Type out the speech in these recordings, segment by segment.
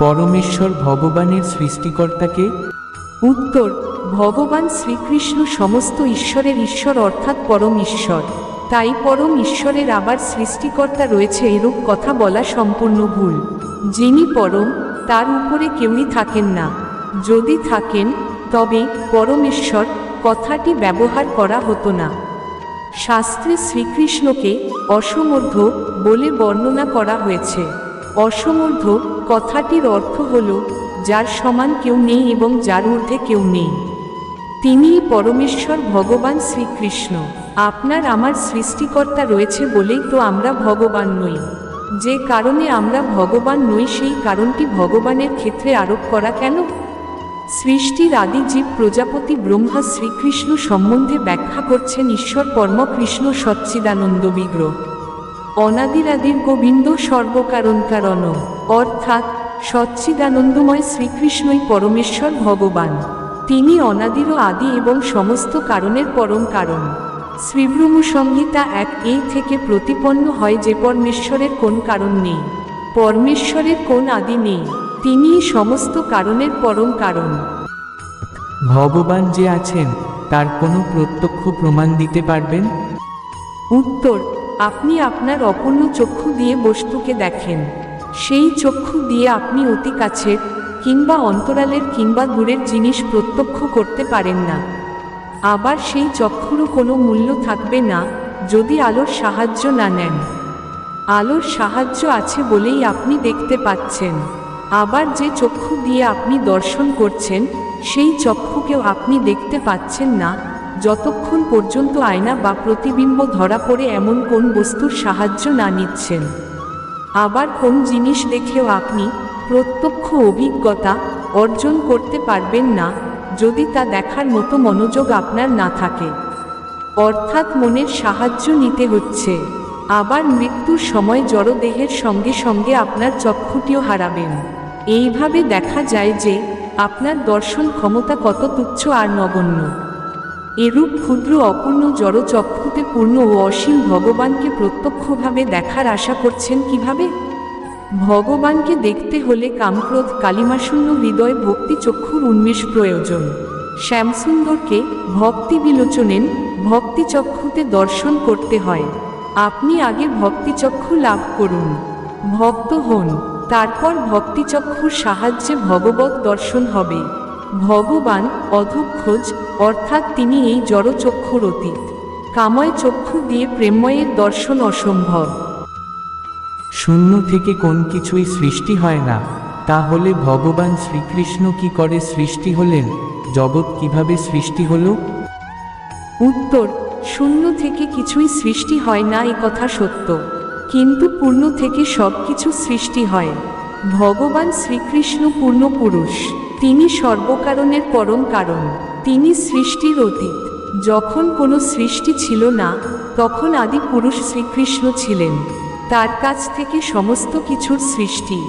পরমেশ্বর ভগবানের সৃষ্টিকর্তাকে? উত্তর, ভগবান শ্রীকৃষ্ণ সমস্ত ঈশ্বরের ঈশ্বর অর্থাৎ পরম ঈশ্বর। তাই পরম ঈশ্বরের আবার সৃষ্টিকর্তা রয়েছে এরূপ কথা বলা সম্পূর্ণ ভুল। যিনি পরম, তার উপরে কেউই থাকেন না। যদি থাকেন, তবে পরমেশ্বর কথাটি ব্যবহার করা হতো না। শাস্ত্রে শ্রীকৃষ্ণকে অসমর্থ বলে বর্ণনা করা হয়েছে। অসমর্থ কথাটির অর্থ হল, যার সমান কেউ নেই এবং যার ঊর্ধ্বে কেউ নেই। তিনিই পরমেশ্বর ভগবান শ্রীকৃষ্ণ। আপনার আমার সৃষ্টিকর্তা রয়েছে বলেই তো আমরা ভগবান নই। যে কারণে আমরা ভগবান নই, সেই কারণটি ভগবানের ক্ষেত্রে আরোপ করা কেন? সৃষ্টির আদি জীব প্রজাপতি ব্রহ্মা শ্রীকৃষ্ণ সম্বন্ধে ব্যাখ্যা করছেন ঈশ্বর পরম কৃষ্ণ সচ্চিদানন্দ বিগ্রহ। অনাদিরাদির গোবিন্দ সর্বকারণ কারণ অর্থাৎ সচ্চিদানন্দময় শ্রীকৃষ্ণই পরমেশ্বর ভগবান। তিনি অনাদির আদি এবং সমস্ত কারণের পরম কারণ। শ্রীব্রহ্ম সংহিতা এক এই থেকে প্রতিপন্ন হয় যে পরমেশ্বরের কোন কারণ নেই পরমেশ্বরের কোন আদি নেই তিনিই সমস্ত কারণের পরম কারণ। ভগবান যে আছেন তার কোনো প্রত্যক্ষ প্রমাণ দিতে পারবেন? উত্তর আপনি আপনার অপূর্ণ চক্ষু দিয়ে বস্তুকে দেখেন। সেই চক্ষু দিয়ে আপনি অতি কাছের কিংবা অন্তরালের কিংবা দূরের জিনিস প্রত্যক্ষ করতে পারেন না। আবার সেই চক্ষুরও কোনো মূল্য থাকবে না যদি আলোর সাহায্য না নেন। আলোর সাহায্য আছে বলেই আপনি দেখতে পাচ্ছেন। আবার যে চক্ষু দিয়ে আপনি দর্শন করছেন, সেই চক্ষুকেও আপনি দেখতে পাচ্ছেন না যতক্ষণ পর্যন্ত আয়না বা প্রতিবিম্ব ধরা পড়ে এমন কোন বস্তুর সাহায্য না নিচ্ছেন। আবার কোন জিনিস দেখেও আপনি প্রত্যক্ষ অভিজ্ঞতা অর্জন করতে পারবেন না, যদি তা দেখার মতো মনোযোগ আপনার না থাকে। অর্থাৎ মনের সাহায্য নিতে হচ্ছে। আবার মৃত্যুর সময় জড়দেহের সঙ্গে সঙ্গে আপনার চক্ষুটিও হারাবেন। এইভাবে দেখা যায় যে আপনার দর্শন ক্ষমতা কত তুচ্ছ আর নগণ্য। এরূপ ক্ষুদ্র অপূর্ণ জড়চক্ষুতে পূর্ণ ও অসীম ভগবানকে প্রত্যক্ষভাবে দেখার আশা করছেন কীভাবে? ভগবানকে দেখতে হলে কামক্রোধ, কালিমাশূন্য হৃদয়, ভক্তি চক্ষুর উন্মেষ প্রয়োজন। শ্যামসুন্দরকে ভক্তি বিলোচনেন, ভক্তি চক্ষুতে দর্শন করতে হয়। আপনি আগে ভক্তিচক্ষু লাভ করুন। ভক্ত হন, তারপর ভক্তিচক্ষুর সাহায্যে ভগবত দর্শন হবে। ভগবান অধক্ষজ অর্থাৎ তিনি এই জড়চক্ষুর অতীত কাময় চক্ষু দিয়ে প্রেময়ের দর্শন অসম্ভব। শূন্য থেকে কোন কিছুই সৃষ্টি হয় না। তাহলে ভগবান শ্রীকৃষ্ণ কি করে সৃষ্টি হলেন? জগৎ কীভাবে সৃষ্টি হল? উত্তর শূন্য থেকে কিছুই সৃষ্টি হয় না এ কথা সত্য। কিন্তু পূর্ণ থেকে সব কিছু সৃষ্টি হয়। ভগবান শ্রীকৃষ্ণ পূর্ণ পুরুষ। তিনি সর্বকারণের পরম কারণ। তিনি সৃষ্টির অতীত। যখন কোনো সৃষ্টি ছিল না, তখন আদি পুরুষ শ্রীকৃষ্ণ ছিলেন। তার কাছ থেকে সমস্ত কিছুর সৃষ্টি।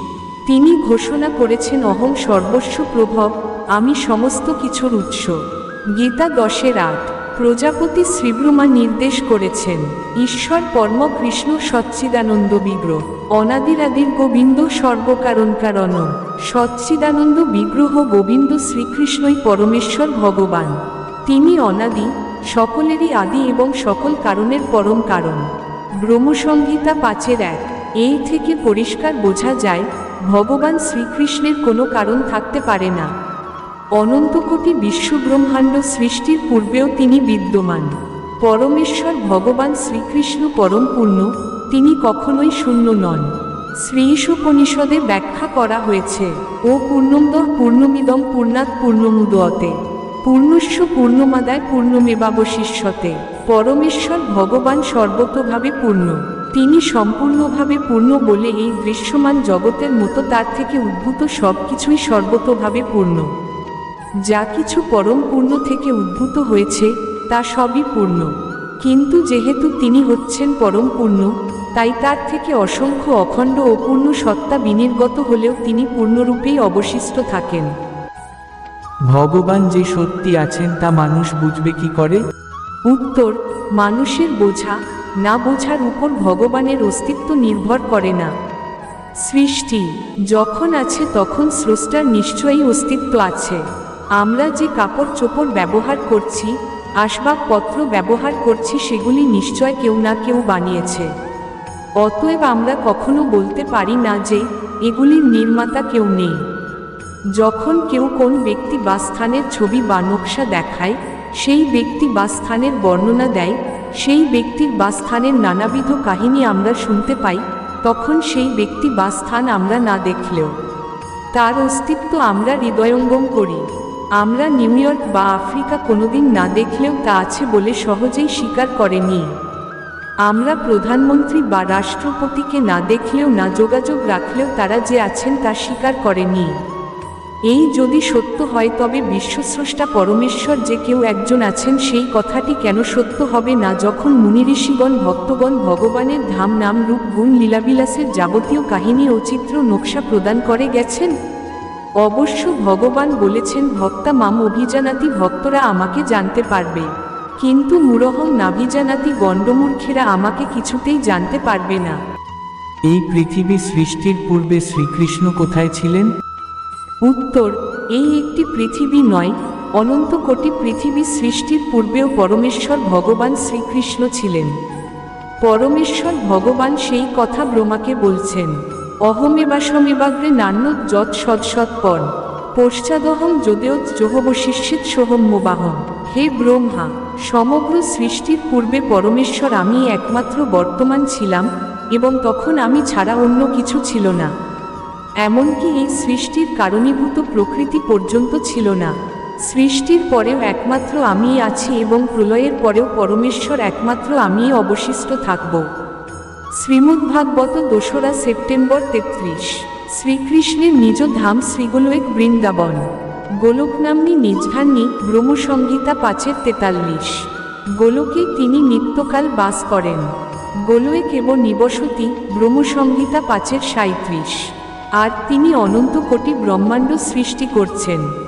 তিনি ঘোষণা করেছেন, অহং সর্বস্ব প্রভব, আমি সমস্ত কিছুর উৎস। গীতা দশের আট। প্রজাপতি শ্রীব্রহ্মা নির্দেশ করেছেন, ঈশ্বর পরম কৃষ্ণ সচ্চিদানন্দ বিগ্রহ, অনাদিরাদির গোবিন্দ সর্বকারণ কারণ সচ্চিদানন্দ বিগ্রহ গোবিন্দ শ্রীকৃষ্ণই পরমেশ্বর ভগবান। তিনি অনাদি, সকলেরই আদি এবং সকল কারণের পরম কারণ। ব্রহ্মসংহিতা পাঁচের এক, এই থেকে পরিষ্কার বোঝা যায়, ভগবান শ্রীকৃষ্ণের কোনো কারণ থাকতে পারে না। অনন্তকোটি বিশ্বব্রহ্মাণ্ড সৃষ্টির পূর্বেও তিনি বিদ্যমান। পরমেশ্বর ভগবান শ্রীকৃষ্ণ পরম পূর্ণ, তিনি কখনোই শূন্য নন। শ্রীষোপনিষদে ব্যাখ্যা করা হয়েছে, ও পূর্ণমদ পূর্ণমিদম পূর্ণাৎ পূর্ণমুদতে পূর্ণস্য পূর্ণমাদায় পূর্ণমেবাবশিষ্যতে, পরমেশ্বর ভগবান সর্বতভাবে পূর্ণ। তিনি সম্পূর্ণভাবে পূর্ণ বলে এই দৃশ্যমান জগতের মতো তার থেকে উদ্ভূত সব কিছুই সর্বতভাবে পূর্ণ। যা কিছু পরম পূর্ণ থেকে উদ্ভূত হয়েছে তা সবই পূর্ণ। কিন্তু যেহেতু তিনি হচ্ছেন পরম পূর্ণ তাই তার থেকে অসংখ্য অখণ্ড ও পূর্ণ সত্তা বিনির্গত হলেও তিনি পূর্ণরূপেই অবশিষ্ট থাকেন। ভগবান যে সত্যি আছেন তা মানুষ বুঝবে কি করে? উত্তর মানুষের বোঝা না বোঝার উপর ভগবানের অস্তিত্ব নির্ভর করে না। সৃষ্টি যখন আছে তখন স্রষ্টার নিশ্চয়ই অস্তিত্ব আছে। আমরা যে কাপড় চোপড় ব্যবহার করছি, আসবাবপত্র ব্যবহার করছি সেগুলি নিশ্চয় কেউ না কেউ বানিয়েছে। অতএব আমরা কখনো বলতে পারি না যে, এগুলির নির্মাতা কেউ নেই। যখন কেউ কোন ব্যক্তি বা স্থানের ছবি বা নকশা দেখায়, সেই ব্যক্তি বা স্থানের বর্ণনা দেয়, সেই ব্যক্তির বা স্থানের নানাবিধ কাহিনী আমরা শুনতে পাই, তখন সেই ব্যক্তি বা স্থান আমরা না দেখলেও। তার অস্তিত্ব আমরা হৃদয়ঙ্গম করি। আমরা নিউ ইয়র্ক বা আফ্রিকা কোনোদিন না দেখলেও তা আছে বলে সহজেই স্বীকার করেনি। আমরা প্রধানমন্ত্রী বা রাষ্ট্রপতিকে না দেখলেও না যোগাযোগ রাখলেও তারা যে আছেন তা স্বীকার করেনি। এই যদি সত্য হয় তবে বিশ্বস্রষ্টা পরমেশ্বর যে কেউ একজন আছেন সেই কথাটি কেন সত্য হবে না যখন মুনি ঋষিগণ ভক্তগণ ভগবানের ধাম নাম রূপ গুণ লীলাবিলাসের যাবতীয় কাহিনী ও চিত্র নকশা প্রদান করে গেছেন? অবশ্য ভগবান বলেছেন ভক্তা মাম অভিজানাতি ভক্তরা আমাকে জানতে পারবে। কিন্তু মুরহং নাভিজানাতি গণ্ডমূর্খেরা আমাকে কিছুতেই জানতে পারবে না। এই পৃথিবী সৃষ্টির পূর্বে শ্রীকৃষ্ণ কোথায় ছিলেন? উত্তর এই একটি পৃথিবী নয় অনন্ত কোটি পৃথিবী সৃষ্টির পূর্বেও পরমেশ্বর ভগবান শ্রীকৃষ্ণ ছিলেন। পরমেশ্বর ভগবান সেই কথা ব্রহ্মাকে বলছেন। অহমেবাসমেবাগ্রে নান্যত যৎ সৎসৎপর পশ্চাদহম যদেও জহবশিষ্যিত সোহম মোবাহম। হে ব্রহ্মা, সমগ্র সৃষ্টির পূর্বে পরমেশ্বর আমি একমাত্র বর্তমান ছিলাম এবং তখন আমি ছাড়া অন্য কিছু ছিল না। এমনকি এই সৃষ্টির কারণীভূত প্রকৃতি পর্যন্ত ছিল না। সৃষ্টির পরেও একমাত্র আমি আছি এবং প্রলয়ের পরেও পরমেশ্বর একমাত্র আমিই অবশিষ্ট থাকব। শ্রীমদ্ভাগবত দোসরা সেপ্টেম্বর তেত্রিশ। শ্রীকৃষ্ণের নিজ ধাম শ্রীগোলক বৃন্দাবন। গোলক নাম্নী নিজঘান্নি ব্রহ্মসংহিতা পাঁচের তেতাল্লিশ। গোলকে তিনি নিত্যকাল বাস করেন। গোলয়ে কেব নিবসতি ব্রহ্মসংহিতা পাঁচের সাঁত্রিশ আর তিনি অনন্ত কোটি ব্রহ্মাণ্ড সৃষ্টি করছেন।